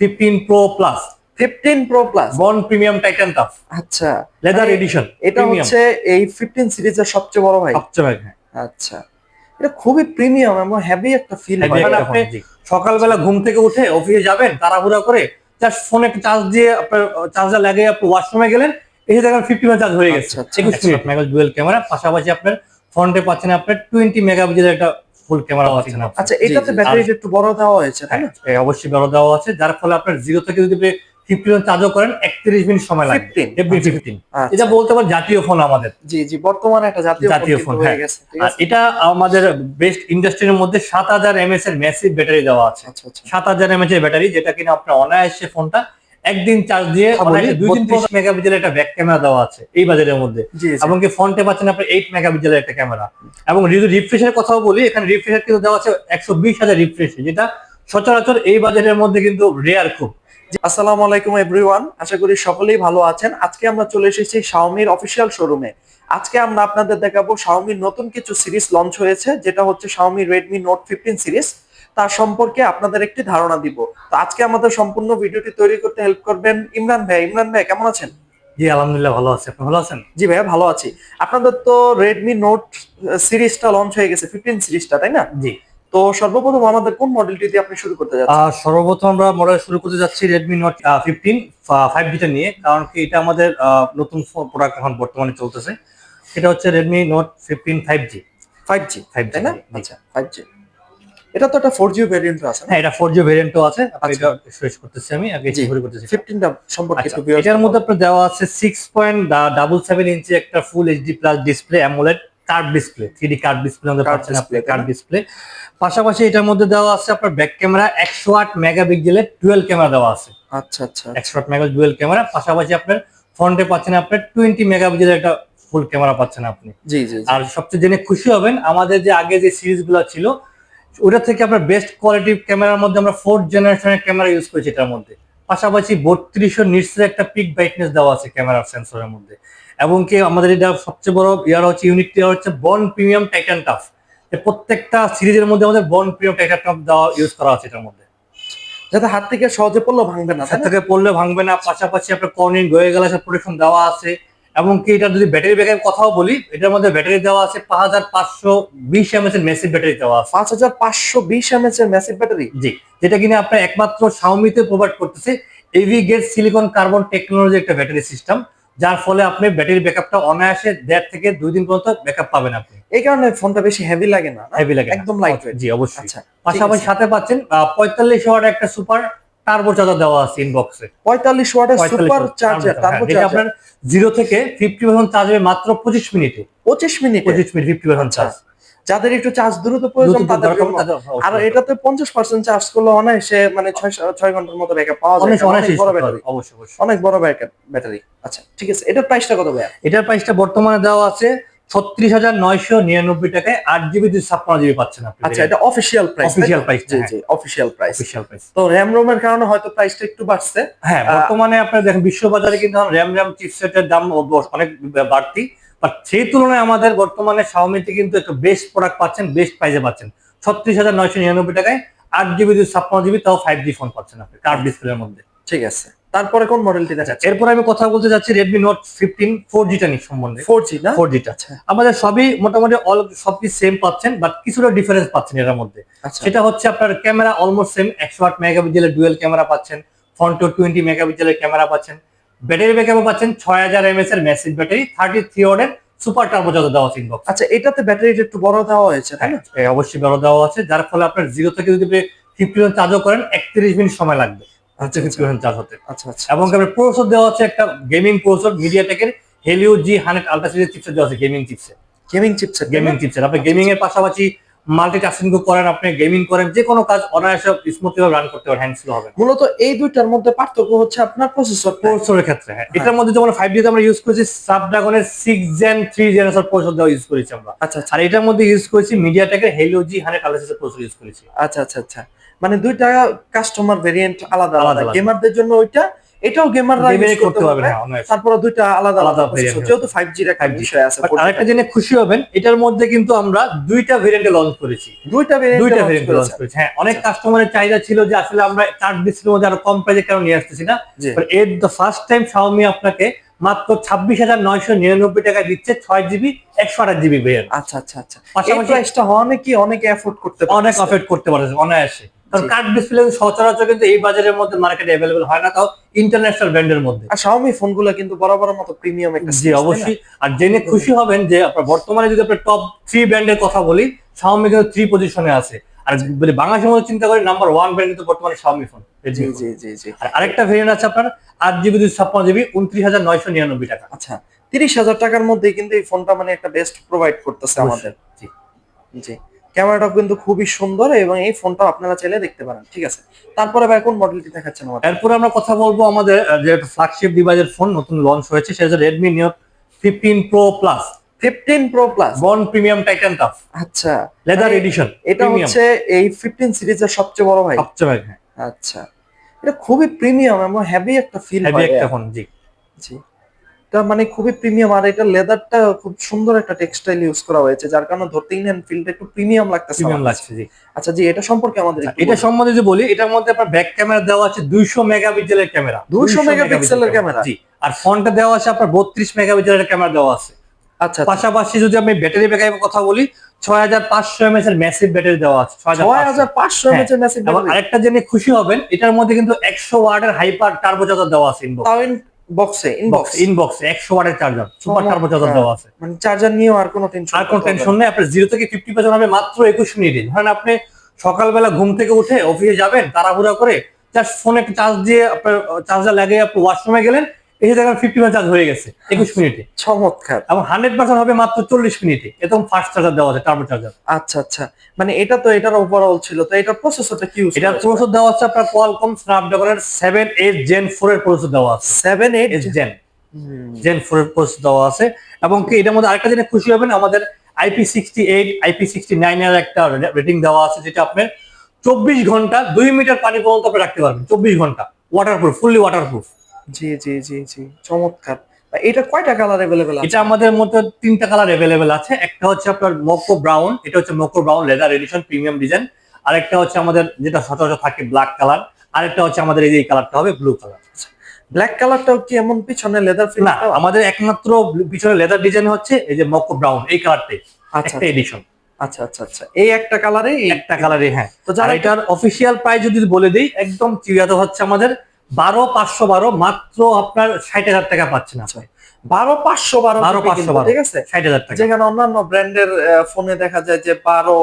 Fifteen pro plus fifteen pro plus one premium titan tough আচ্ছা। Leather মানে edition এটা হচ্ছে এই ফিফটিন সিরিজের সবচেয়ে বড় ভাই। সবচেয়ে ভাই। হ্যাঁ আচ্ছা। এটা খুবই প্রিমিয়াম এবং হেভি একটা ফিল Heavy একটা আপনি। সকালবেলা ঘুম থেকে উঠে অফিসে যাবেন তাড়াহুড়া করে জাস্ট ফোনে চার্জ দিয়ে আপনার চার্জার লাগিয়ে আপনি ওয়াশরুমে গেলেন এসে দেখেন ফিফটি চার্জ হয়ে গেছে। আচ্ছা, আচ্ছা, একুশ। মিনিট ডুয়েল ক্যামেরা পাশাপাশি আপনার ফ্রন্টে পাচ্ছেন আপনার টোয়েন্টি মেগাপিক্সেলের একটা ফুল ক্যামেরা পাচ্ছেন আচ্ছা এটাতে। ব্যাটারিটা একটু বড় দেওয়া হয়েছে তাই হ্যাঁ, না অবশ্যই বড় দেওয়া আছে যার ফলে আপনার জিরো থেকে যদি ফিফটি চার্জও করেন একত্রিশ মিনিট সময় লাগবে। ফিফটিন আচ্ছা। এটা বলতে পারেন জাতীয় ফোন আমাদের। জি জি বর্তমানে একটা জাতীয় জাতীয় ফোন হয়ে হ্যাঁ। এটা আমাদের বেস্ট ইন্ডাস্ট্রির মধ্যে সাত হাজার এমএস এর ম্যাসিভ ব্যাটারি দেওয়া আছে। আচ্ছা আচ্ছা। সাত হাজার এমএচ এর ব্যাটারি যেটা কিনা আপনার অনায়াসে ফোনটা একদিন চার্জ দিয়ে হ্যাঁ, 32 মেগাপিক্সেলের একটা ব্যাক ক্যামেরা দেওয়া আছে এই বাজারের মধ্যে। জি জি। এবং কি ফ্রন্টে পাচ্ছেন আপনার এইট মেগাপিক্সেলের একটা ক্যামেরা এবং যদি রিফ্রেশের কথাও বলি এখানে রিফ্রেশের কিন্তু দেওয়া আছে একশো বিশ হাজার রিফ্রেশ যেটা সচরাচর এই বাজারের মধ্যে কিন্তু রেয়ার খুব। আসসালামু আলাইকুম এভরিওয়ান আশা করি সকলেই ভালো আছেন। আজকে আমরা চলে এসেছি শাওমির অফিসিয়াল শোরুমে আজকে আমরা আপনাদের দেখাবো শাওমির নতুন কিছু সিরিজ লঞ্চ হয়েছে যেটা হচ্ছে Xiaomi Redmi note fifteen series তার সম্পর্কে আপনাদের একটি ধারণা দিব। তো আজকে আমাদের সম্পূর্ণ ভিডিওটি তৈরি করতে হেল্প করবেন ইমরান ভাই। ইমরান ভাই কেমন আছেন? জি আলহামদুলিল্লাহ ভালো আছে। আপনি ভালো আছেন? জি ভাইয়া ভালো আছি। আপনাদের তো রেডমি নোট সিরিজটা লঞ্চ হয়ে গেছে ফিফটিন সিরিজটা তাই না? জি। তো সর্বপ্রথম আমাদের কোন মডেলটি দিয়ে আপনি শুরু করতে যাচ্ছেন? সর্বপ্রথম আমরা মডেল শুরু করতে যাচ্ছি রেডমি নোট ফিফটিন ফাইভ জিটা নিয়ে। কারণ কি এটা আমাদের নতুন প্রোডাক্ট এখন বর্তমানে চলতেছে। এটা হচ্ছে Redmi note fifteen five G five G five তাই না? আচ্ছা ফাইভ জি এটা তো একটা ফোর জি ভ্যারিয়েন্ট আছে হ্যাঁ এটা ফোর জি ভেরিয়েন্টও আছে। আচ্ছা। এটা শেষ করতেছি আমি আগে জি। করতেছি ফিফটিনটা সম্পর্কে আচ্ছা, একটু এটার মধ্যে আপনার দেওয়া আছে six point double seven inch একটা full HD plus display AMOLED curved display three curved display আমাদের পাচ্ছেন আপনি কার্ড ডিসপ্লে পাশাপাশি এটার মধ্যে দেওয়া আছে আপনার ব্যাক ক্যামেরা একশো আট মেগাপিক্সেলের টুয়েলভ ক্যামেরা দেওয়া আছে। আচ্ছা আচ্ছা একশো আট মেগা ডুয়েল ক্যামেরা পাশাপাশি আপনার ফ্রন্টে পাচ্ছেন আপনার টোয়েন্টি মেগাপিক্সেলের একটা ফুল ক্যামেরা পাচ্ছেন আপনি। জি জি। আর সবচেয়ে জেনে খুশি হবেন আমাদের যে আগে যে সিরিজগুলো ছিল ওটা থেকে আপনার বেস্ট কোয়ালিটি ক্যামেরার মধ্যে আমরা ফোর্থ জেনারেশনের ক্যামেরা ইউজ করেছি এটার মধ্যে। পাশাপাশি বত্রিশশো নিটসের একটা পিক ব্রাইটনেস দেওয়া আছে ক্যামেরার সেন্সরের মধ্যে। এবং কি আমাদের এটা সবচেয়ে বড় ইয়ার হচ্ছে ইউনিটটি হচ্ছে বন প্রিমিয়াম টাইটান টাফ প্রত্যেকটা সিরিজের মধ্যে আমাদের বন প্রিমিয়াম টাইটান টাফ দেওয়া ইউজ করা আছে এটার মধ্যে। যাতে হাত থেকে সহজে পড়লেও ভাঙবে না হাত থেকে পড়লে ভাঙবে না পাশাপাশি আপনার কর্নিং গয়ে গেলে প্রোটেকশন দেওয়া আছে। এবং কি এটা যদি ব্যাটারি ব্যাকআপ কথাও বলি এটার মধ্যে ব্যাটারি দেওয়া আছে পাঁচ হাজার পাঁচশো বিশ এমএস এর মেসিভ ব্যাটারি দেওয়া আছে। পাঁচ হাজার পাঁচশো বিশ এমএচ এর ম্যাসিভ ব্যাটারি? জি যেটা কিনা আপনার একমাত্র শাওমিতে প্রোভাইড করতেছে। এভি গেট সিলিকন কার্বন টেকনোলজি একটা ব্যাটারি সিস্টেম যার ফলে আপনি ব্যাটারি ব্যাকআপটা অনায়াসে দেড় থেকে দুই দিন পর্যন্ত ব্যাকআপ পাবেন আপনি। এই কারণে ফোনটা বেশি হেভি লাগে না? হেভি লাগে একদম লাইট জি অবশ্যই। আচ্ছা পাশাপাশি সাথে পাচ্ছেন পঁয়তাল্লিশ ওয়াট একটা সুপার টার্বো চার্জার দেওয়া আছে ইনবক্সে পঁয়তাল্লিশ ওয়াটের সুপার চার্জার তারপর হ্যাঁ, আপনার জিরো থেকে ফিফটি পার্সেন্ট চার্জ হবে মাত্র পঁচিশ মিনিটে। পঁচিশ মিনিট? পঁচিশ মিনিট ফিফটি পার্সেন্ট আচ্ছা, চার্জ যাদের একটু চার্জ দ্রুত প্রয়োজন তাদের আর এটাতে পঞ্চাশ পার্সেন্ট চার্জ করলে অনায়াসে মানে ছয় ছয় ঘণ্টার মতো ব্যাকআপ পাওয়া যায়। অনেক বড় ব্যাটারি অবশ্যই অবশ্যই। অনেক বড় ব্যাটারি আচ্ছা ঠিক আছে। এটার প্রাইসটা কত ভাইয়া? এটার প্রাইসটা বর্তমানে দেওয়া আছে ছত্রিশ হাজার নয়শো নিরানব্বই টাকায় আট জিবি দুই ছাপ্পান্ন জিবি পাচ্ছেন আপনি আচ্ছা এটা অফিসিয়াল প্রাইস জি হ্যাঁ। জি অফিসিয়াল প্রাইস অফিসিয়াল প্রাইস তো র্যাম রোমের কারণে হয়তো প্রাইসটা একটু বাড়ছে। হ্যাঁ বর্তমানে আপনার দেখেন বিশ্ববাজারে কিন্তু র্যাম র্যাম চিপসেটের দাম অনেক বাড়তি। বাট সেই তুলনায় আমাদের বর্তমানে শাওমিতে কিন্তু একটা বেস্ট প্রোডাক্ট পাচ্ছেন বেস্ট প্রাইসে পাচ্ছেন। ছত্রিশ হাজার নয়শো নিরানব্বই টাকায় আট জিবি দুই ছাপ্পান্ন জিবি তাও ফাইভ জি ফোন পাচ্ছেন আপনি কার্ড ডিসপ্লের মধ্যে। ঠিক আছে। তারপরে কোন মডেলটি দেখাচ্ছে এরপর আমি কথা বলতে যাচ্ছি রেডমি নোট ফিফটিন ফোর জিটা নিয়ে সম্বন্ধে। ফোর জি না? ফোর জিটা আচ্ছা। আমাদের সবই মোটামুটি অল সবই সেম পাচ্ছেন বাট কিছুটা ডিফারেন্স পাচ্ছেন এর মধ্যে। আচ্ছা। সেটা হচ্ছে আপনার ক্যামেরা অলমোস্ট সেম একশো আট মেগাপিক্সেলের ডুয়েল ক্যামেরা পাচ্ছেন ফ্রন্টো টোয়েন্টি মেগাপিক্সেলের ক্যামেরা পাচ্ছেন ব্যাটারি ব্যাকআপ পাচ্ছেন ছয় হাজার এমএস এর মেসিভ ব্যাটারি থার্টি থ্রি ওয়ার্ডের সুপার টার্বো যত দেওয়া আছে ইনবক্স আচ্ছা এটাতে ব্যাটারিটা একটু বড় দেওয়া হয়েছে তাই না? অবশ্যই বড় দেওয়া আছে যার ফলে আপনার জিরো থেকে যদি ফিফটি চার্জও করেন একত্রিশ মিনিট সময় লাগবে। আচ্ছা ফিফটি চার্জ হতে। আচ্ছা আচ্ছা। এবং আপনার প্রসেসর দেওয়া আছে একটা gaming processor মিডিয়াটেকের Helio G hundred ultra series chipset দেওয়া আছে gaming chipset gaming chipset gaming chipset আপনি গেমিং এর পাশাপাশি মাল্টিটাস্কিং করেন আপনি গেমিং করেন যে কোনো কাজ অনায়াসে স্মুথলি রান করতে পারেন হ্যান্ড হবে মূলত এই দুইটার মধ্যে পার্থক্য হচ্ছে আপনার প্রসেসর প্রসেসরের ক্ষেত্রে হ্যাঁ। এটার মধ্যে যেমন ফাইভ ডিতে আমরা ইউজ করেছি স্ন্যাপড্রাগনের six gen three generation processor দেওয়া ইউজ করেছি আমরা। আচ্ছা আচ্ছা। আর এটার মধ্যে ইউজ করেছি মিডিয়াটেকের Helio G hundred ultra processor use করেছি। আচ্ছা আচ্ছা আচ্ছা। মানে দুইটা কাস্টমার ভেরিয়েন্ট আলাদা আলাদা। গেমারদের জন্য ওইটা এটাও গেমাররা Gaming করতে পারবেন হ্যাঁ তারপরে দুইটা আলাদা আলাদা যেহেতু ফাইভ জির একটা বিষয় আছে আরেকটা জেনে খুশি হবেন এটার মধ্যে কিন্তু আমরা দুইটা ভেরিয়েন্টে লঞ্চ করেছি। দুইটা variant দুইটা ভেরিয়েন্ট লঞ্চ করেছি। হ্যাঁ অনেক কাস্টমারের চাহিদা ছিল যে আসলে আমরা চার ডিসপ্লের মধ্যে আরও কম প্রাইসে কেন নিয়ে আসতেছি না? এর দ্য ফার্স্ট টাইম শাওমি আপনাকে মাত্র ছাব্বিশ হাজার নয়শো নিরানব্বই টাকায় দিচ্ছে ছয় জিবি একশো আঠাশ জিবি ভেরিয়েন্ট আচ্ছা আচ্ছা আচ্ছা। পাশাপাশি অনেকে অনেকে এফোর্ড করতে অনেক। অফেট করতে পারছে অনায়াসে। কারণ কার্ড ডিসপ্লে সচরাচর কিন্তু এই বাজারের মধ্যে মার্কেটে অ্যাভেলেবল হয় না তাও ইন্টারন্যাশনাল ব্র্যান্ডের মধ্যে। আর শাওমি ফোনগুলো কিন্তু বরাবরের মতো প্রিমিয়াম একটা জি? অবশ্যই। আর জেনে খুশি হবেন যে আপনার বর্তমানে যদি আপনার টপ থ্রি ব্র্যান্ডের কথা বলি শাওমি কিন্তু থ্রি পজিশনে আছে। আর যদি বাংলাদেশের মধ্যে চিন্তা করি নাম্বার ওয়ান ব্র্যান্ড কিন্তু বর্তমানে শাওমি ফোন জি জি জি জি। আর আরেকটা ভেরিয়েন্ট আছে আপনার আট জিবি দুই ছাপ্পান্ন জিবি উনত্রিশ হাজার নয়শো নিরানব্বই টাকা। আচ্ছা তিরিশ হাজার টাকার মধ্যে কিন্তু এই ফোনটা মানে একটা বেস্ট প্রোভাইড করতেছে আমাদের। জি। জি। ক্যামেরাটা কিন্তু খুবই সুন্দর এবং এই ফোনটা আপনারা চাইলে দেখতে পারেন ঠিক আছে? তারপরে ভাই কোন মডেলটি দেখাচ্ছেন আমাদের? এরপরে আমরা কথা বলব আমাদের যে ফ্ল্যাগশিপ ডিভাইসের ফোন নতুন লঞ্চ হয়েছে সেটা হচ্ছে Redmi note fifteen pro plus fifteen pro plus one premium titan tough আচ্ছা। লেদার এডিশন এটা হচ্ছে এই ফিফটিন সিরিজের সবচেয়ে বড় ভাই। সবচেয়ে ভালো, হ্যাঁ। আচ্ছা। এটা খুবই প্রিমিয়াম এবং হেভি একটা ফিল হেভি একটা ফোন জি। জি। এটা মানে খুবই প্রিমিয়াম আর এটা লেদারটা খুব সুন্দর একটা টেক্সটাইল ইউজ করা হয়েছে যার কারণে ধরতেই নেন ফিলটা একটু প্রিমিয়াম লাগতেছে প্রিমিয়াম লাগছে জি। আচ্ছা জি এটা সম্পর্কে আমাদের এটা সম্বন্ধে যদি বলি এটার মধ্যে আপনার ব্যাক ক্যামেরা দেওয়া আছে দুইশো মেগাপিক্সেলের ক্যামেরা 200 মেগাপিক্সেলের ক্যামেরা? জি আর ফোনটা দেওয়া আছে আপনার বত্রিশ মেগাপিক্সেলের ক্যামেরা দেওয়া আছে। আচ্ছা পাশাপাশি যদি আমি ব্যাটারি ব্যাকআপের কথা বলি ছয় হাজার পাঁচশো এমএস এর ম্যাসিভ ব্যাটারি দেওয়া আছে ছয় হাজার পাঁচশো। এমএচ এর এবং আরেকটা জেনে খুশি হবেন এটার মধ্যে কিন্তু একশো ওয়ার্ডের হাইপার টার্বোচার্জার দেওয়া আছে বক্সে ইনবক্স ইনবক্স একশো ওয়াটের চার্জার সুপার টার্বো চার্জার দেওয়া আছে। মানে চার্জার নিয়েও আর কোনো টেনশন আর কোনো টেনশন নেই আপনি জিরো থেকে ফিফটি পার্সেন্ট হবে মাত্র একুশ মিনিটে। ধরেন আপনি সকালবেলা ঘুম থেকে উঠে অফিসে যাবেন তাড়াহুড়া করে জাস্ট ফোনে একটা চার্জ দিয়ে আপনার চার্জার লাগিয়ে আপনি ওয়াশরুমে গেলেন এসে দেখেন ফিফটি পার্সেন্ট চার্জ হয়ে গেছে একুশ মিনিটে। চমৎকার। এবং হান্ড্রেড পার্সেন্ট হবে মাত্র চল্লিশ মিনিটে একদম ফাস্ট চার্জার দেওয়া আছে টার্বো চার্জার আচ্ছা আচ্ছা। মানে এটা তো এটার ওভারঅল ছিল তো এটার প্রসেসরটা কি এটার প্রসেসর দেওয়া আছে আপনার কোয়ালকম স্ন্যাপড্রাগনের সেভেন এইট জেন ফোর এর প্রসেসর দেওয়া আছে। Seven eight gen gen four এর প্রসেসর দেওয়া আছে। এবং কি এটার মধ্যে আরেকটা জিনিস খুশি হবেন আমাদের IP sixty eight IP sixty nine এর একটা রেটিং দেওয়া আছে যেটা আপনার চব্বিশ ঘণ্টা দুই মিটার পানি পর্যন্ত আপনি রাখতে পারবেন চব্বিশ ঘণ্টা। ওয়াটারপ্রুফ ফুললি ওয়াটারপ্রুফ জি জি জি জি চমৎকার এটা কয়টা কালার अवेलेबल আছে এটা আমাদের মধ্যে তিনটা কালার অ্যাভেলেবেল আছে একটা হচ্ছে আপনার মোকো ব্রাউন এটা হচ্ছে mocha brown leather edition premium design আরেকটা হচ্ছে আমাদের যেটা সচরাচর থাকে ব্ল্যাক কালার আরেকটা হচ্ছে আমাদের এই যে কালারটা হবে ব্লু কালার ব্ল্যাক কালারটাও কি এমন পিছনে লেদার ফিল না আমাদের একমাত্র পিছনে লেদার ডিজাইন হচ্ছে এই যে মোকো ব্রাউন এই কালারটাই আচ্ছা একটা এডিশন আচ্ছা আচ্ছা আচ্ছা এই একটা কালারে একটা কালারে হ্যাঁ তো যারা যারা এটার অফিসিয়াল প্রাইস যদি বলে দিই একদম চিরাতে হচ্ছে আমাদের বারো পাঁচশো বারো মাত্র আপনার ষাট হাজার টাকা পাচ্ছেন আপনি। বারো পাঁচশো বারো বারো পাঁচশো বারো ঠিক আছে? ষাট হাজার টাকা। যেখানে অন্যান্য ব্র্যান্ডের ফোনে দেখা যায় যে বারো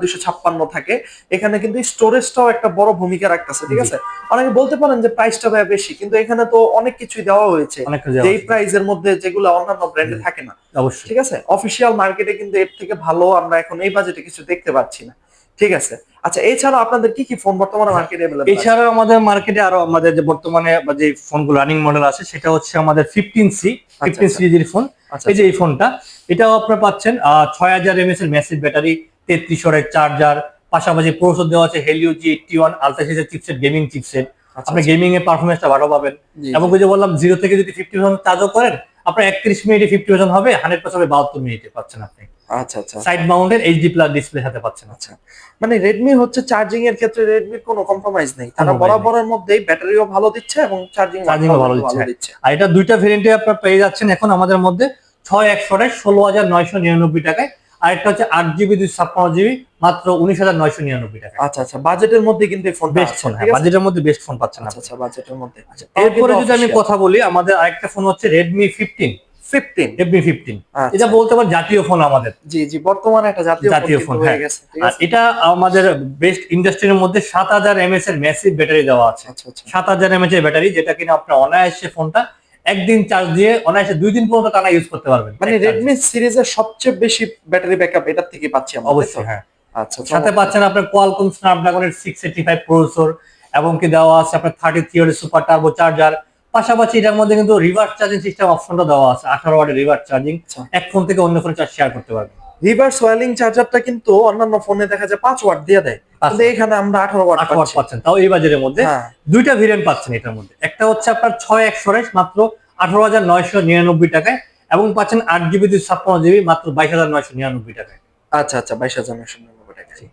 দুশো ছাপ্পান্ন থাকে। এখানে কিন্তু স্টোরেজটাও একটা বড় ভূমিকা রাখতেছে ঠিক আছে? অনেকে বলতে পারেন যে প্রাইসটা ভাই বেশি কিন্তু এখানে তো অনেক কিছুই দেওয়া হয়েছে। যেই প্রাইসের মধ্যে যেগুলো অন্যান্য ব্র্যান্ডে থাকে না। অবশ্যই। ঠিক আছে? অফিসিয়াল মার্কেটে কিন্তু এর থেকে ভালো আমরা এখন এই বাজেটে কিছু দেখতে পাচ্ছি না। ঠিক আছে আচ্ছা এছাড়া আপনাদের কি কি ফোন বর্তমানে মার্কেটে अवेलेबल এছাড়াও আমাদের মার্কেটে আরো আমাদের যে বর্তমানে বা যে ফোনগুলো রানিং মডেল আছে সেটা হচ্ছে আমাদের ফিফটিন সি ফিফটিন আচ্ছা। সিরিজের ফোন আচ্ছা এই যে এই ফোনটা এটাও আপনারা পাচ্ছেন ছয় হাজার এমএস এর ম্যাসিভ ব্যাটারি তেত্রিশ ওয়াটের চার্জার পাশাপাশি প্রসেসর দেওয়া আছে Helio G eighty one ultra সিরিজের চিপসেট গেমিং চিপসেট আচ্ছা, আপনি গেমিং এর পারফরমেন্সটা ভালো পাবেন জি, এবং ওই যে বললাম জিরো থেকে যদি ফিফটি পার্সেন্ট চার্জও করেন আপনার একত্রিশ মিনিটে ফিফটি পার্সেন্ট হবে হান্ড্রেড পার্সেন্ট বাহাত্তর মিনিটে পাচ্ছেন আপনি আচ্ছা আচ্ছা। Side mounted HD plus display সাথে পাচ্ছেন। আচ্ছা। মানে রেডমি হচ্ছে চার্জিং এর ক্ষেত্রে রেডমির কোনো কম্প্রোমাইজ নেই। তারা বরাবরের মধ্যেই ব্যাটারিও ভালো দিচ্ছে এবং চার্জিং Charging ভালো দিচ্ছে। আর এটা দুইটা ভেরিয়েন্টে আপনার পেয়ে যাচ্ছেন এখন আমাদের মধ্যে ছয় একশো ষোলো হাজার নয়শো নিরানব্বই টাকায়। আর একটা হচ্ছে আট জিবি দুই ছাপ্পান্ন জিবি মাত্র উনিশ হাজার নয়শো নিরানব্বই টাকা আচ্ছা আচ্ছা। বাজেটের মধ্যে কিন্তু ফোনটা বেস্ট ফোন বাজেটের মধ্যে বেস্ট ফোন পাচ্ছেন আচ্ছা আচ্ছা বাজেটের মধ্যে। এরপরে যদি আমি কথা বলি আমাদের আরেকটা ফোন হচ্ছে Redmi fifteen fifteen Redmi fifteen এটা বলতে পারেন জাতীয় ফোন আমাদের। জি জি বর্তমানে একটা জাতীয় জাতীয় ফোন হয়ে। গেছে? এটা আমাদের বেস্ট ইন্ডাস্ট্রির মধ্যে সাত হাজার এমএস এর ম্যাসিভ ব্যাটারি দেওয়া আছে। আচ্ছা আচ্ছা। সাত হাজার এমএচ এর ব্যাটারি যেটা কিনা আপনার অনায়াসে ফোনটা একদিন চার্জ দিয়ে অনায়াসে দুই দিন পর্যন্ত টানা ইউজ করতে পারবেন। মানে। রেডমি সিরিজের সবচেয়ে বেশি ব্যাটারি ব্যাকআপ এটার থেকে পাচ্ছি আমরা অবশ্যই হ্যাঁ। আচ্ছা সাথে পাচ্ছেন আপনার কোয়ালকম স্ন্যাপড্রাগনের সিক্স এইটি ফাইভ প্রসেসর এবং কি দেওয়া আছে আপনার thirty three super turbo charger পাশাপাশি এটার মধ্যে কিন্তু রিভার্স চার্জিং সিস্টেম অপশনটা দেওয়া আছে আঠারো ওয়াটের রিভার্স চার্জিং আচ্ছা। এক ফোন থেকে অন্য ফোনে চার্জ শেয়ার করতে পারবেন রিভার্স ওয়েলিং চার্জারটা কিন্তু অন্যান্য ফোনে দেখা যায় পাঁচ ওয়াট দিয়ে দেয়। কিন্তু এখানে আমরা আঠারো ওয়াট আট ওয়াট পাচ্ছেন তাও এই বাজারের মধ্যে। হ্যাঁ। দুইটা ভেরিয়েন্ট পাচ্ছেন এটার মধ্যে। একটা হচ্ছে আপনার ছয় একশো মাত্র আঠারো হাজার নয়শো নিরানব্বই টাকায় এবং পাচ্ছেন আট জিবি দুই ছাপ্পান্ন জিবি মাত্র বাইশ হাজার নয়শো নিরানব্বই টাকায়। আচ্ছা আচ্ছা বাইশ হাজার নয়শো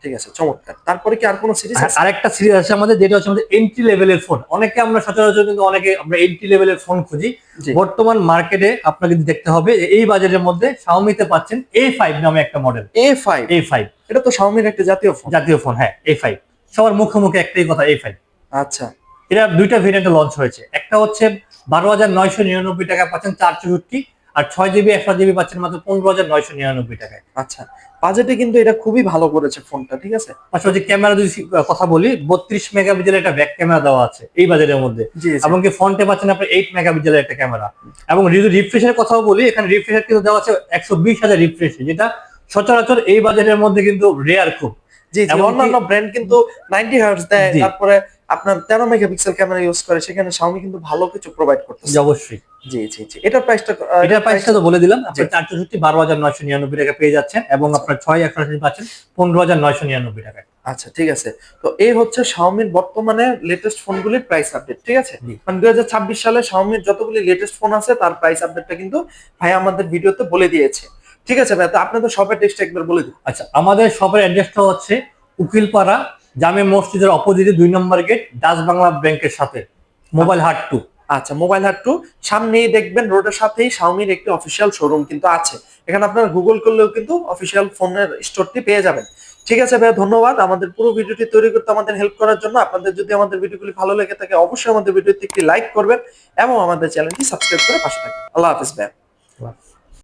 ঠিক আছে চমৎকার। তারপরে কি আর কোনো সিরিজ আর আরেকটা সিরিজ আছে আমাদের যেটা হচ্ছে আমাদের এন্ট্রি লেভেলের ফোন অনেকে আমরা সচরাচর কিন্তু অনেকে আমরা এন্ট্রি লেভেলের ফোন খুঁজি। বর্তমান মার্কেটে আপনাকে দেখতে হবে এই বাজারের মধ্যে শাওমিতে পাচ্ছেন এ ফাইভ নামে একটা model A five A five এটা তো শাওমির একটা জাতীয় ফোন জাতীয় ফোন হ্যাঁ এ ফাইভ সবার মুখে মুখে একটাই কথা এ ফাইভ আচ্ছা। এটা দুইটা ভেরিয়েন্টে লঞ্চ হয়েছে। একটা হচ্ছে বারো হাজার নয়শো নিরানব্বই টাকা পাচ্ছেন চার চৌষট্টি আর ছয় জিবি একশো জিবি পাচ্ছেন মাত্র পনেরো হাজার নয়শো নিরানব্বই টাকায়। আচ্ছা বাজেটে কিন্তু এটা খুবই ভালো করেছে ফোনটা ঠিক আছে? পাশাপাশি ক্যামেরা যদি কথা বলি বত্রিশ মেগাপিক্সেলের একটা ব্যাক ক্যামেরা দেওয়া আছে এই বাজারের মধ্যে। এমনকি ফ্রন্টে পাচ্ছেন আপনার এইট মেগাপিক্সেলের একটা ক্যামেরা এবং যদি রিফ্রেশের কথাও বলি এখানে রিফ্রেশার কিন্তু দেওয়া আছে একশো বিশ হাজার রিফ্রেশ যেটা সচরাচর এই বাজারের মধ্যে কিন্তু রেয়ার খুব। জি অন্যান্য ব্র্যান্ড কিন্তু নাইনটি হার্টস দেয় তারপরে আপনার তেরো মেগাপিক্সেল ক্যামেরা ইউজ করে সেখানে শাওমি কিন্তু ভালো কিছু প্রোভাইড করতেছে। অবশ্যই। জি জি জি। এটার প্রাইসটা এটার প্রাইসটা তো বলে দিলাম আপনার চার চৌষট্টি বারো হাজার নয়শো নিরানব্বই টাকা পেয়ে যাচ্ছেন এবং আপনার ছয় একশো পাচ্ছেন পনেরো হাজার নয়শো নিরানব্বই টাকায়। আচ্ছা ঠিক আছে। তো এই হচ্ছে শাওমির বর্তমানে লেটেস্ট ফোনগুলির প্রাইস আপডেট ঠিক আছে? মানে দুই হাজার ছাব্বিশ সালে শাওমির যতগুলি লেটেস্ট ফোন আছে তার প্রাইস আপডেটটা কিন্তু ভাই আমাদের ভিডিওতে বলে দিয়েছে। ঠিক আছে ভাই তো আপনাদের শপের টেক্সট একবার বলে দিন আচ্ছা আমাদের শপের অ্যাড্রেসটা হচ্ছে উকিলপাড়া জামে মসজিদের অপোজিটে দুই নম্বর গেট, ডাচ বাংলা ব্যাংকের সাথে, মোবাইল হাট টু। আচ্ছা মোবাইল হাট টু, সামনেই দেখবেন রোডের সাথেই শাওমির একটি অফিসিয়াল শোরুম কিন্তু আছে। এখানে আপনারা গুগল করলেও কিন্তু অফিসিয়াল ফোনের স্টোরটি পেয়ে যাবেন। ঠিক আছে ভাইয়া, ধন্যবাদ। আমাদের পুরো ভিডিওটি তৈরি করতে আমাদের হেল্প করার জন্য। আপনাদের যদি আমাদের ভিডিওগুলি ভালো লেগে থাকে, অবশ্যই আমাদের ভিডিওতে একটি লাইক করবেন এবং আমাদের চ্যানেলটি সাবস্ক্রাইব করে পাশে থাকবেন। আল্লাহ হাফিজ ভাইয়া।